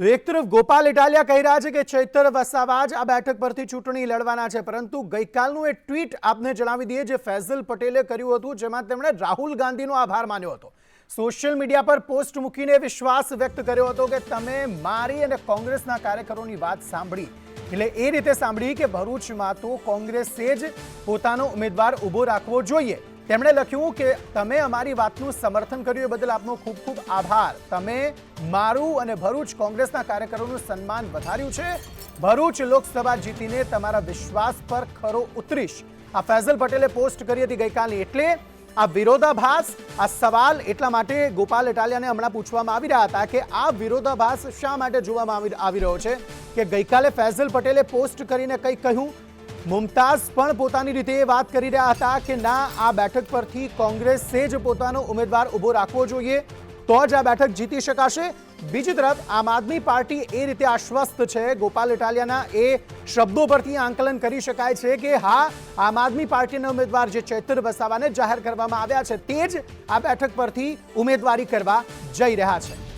તો એક તરફ ગોપાલ ઇટાલિયા કહી રહ્યા છે કે ચૈતર વસાવા જ આ બેઠક પરથી ચૂંટણી લડવાના છે, પરંતુ ગઈકાલનું એ ટ્વીટ આપને જણાવી દઈએ જે ફૈઝલ પટેલે કર્યું હતું, જેમાં તેમણે રાહુલ ગાંધીનો આભાર માન્યો હતો. સોશિયલ મીડિયા પર પોસ્ટ મૂકીને વિશ્વાસ વ્યક્ત કર્યો હતો કે તમે મારી અને કોંગ્રેસના કાર્યકરોની વાત સાંભળી. એટલે એ રીતે સાંભળી કે ભરૂચમાં તો કોંગ્રેસે જ પોતાનો ઉમેદવાર ઊભો રાખવો જોઈએ. તેમણે લખ્યું કે તમે અમારી વાતનું સમર્થન કર્યું એ બદલ આપનો ખૂબ ખૂબ આભાર. તમે મારું અને ભરૂચ કોંગ્રેસના કાર્યકરોનું સન્માન વધાર્યું છે. ભરૂચ લોકસભા જીતીને તમારા વિશ્વાસ પર ખરો ઉતરીશ. આ ફૈઝલ પટેલે પોસ્ટ કરી હતી ગઈકાલે એટલે આ વિરોધાભાસ, આ સવાલ એટલા માટે ગોપાલ ઇટાલિયાને હમણાં પૂછવામાં આવી રહ્યા હતા કે આ વિરોધાભાસ શા માટે જોવામાં આવી રહ્યો છે? કે ગઈકાલે ફૈઝલ પટેલે પોસ્ટ કરીને કંઈક કહ્યું? મુમતાઝ પણ પોતાની રીતે વાત કરી રહ્યા હતા કે ના, આ બેઠક પરથી કોંગ્રેસે જ પોતાનો ઉમેદવાર ઊભો રાખવો જોઈએ, તો જ આ બેઠક જીતી શકાશે. બીજી તરફ, આમ આદમી પાર્ટી એ રીતે આશ્વસ્ત છે. ગોપાલ ઇટાલિયાના એ શબ્દો પરથી આંકલન કરી શકાય છે કે હા, આમ આદમી પાર્ટીના ઉમેદવાર જે ચૈતર વસાવાને જાહેર કરવામાં આવ્યા છે, તે જ આ બેઠક પરથી ઉમેદવારી કરવા જઈ રહ્યા છે.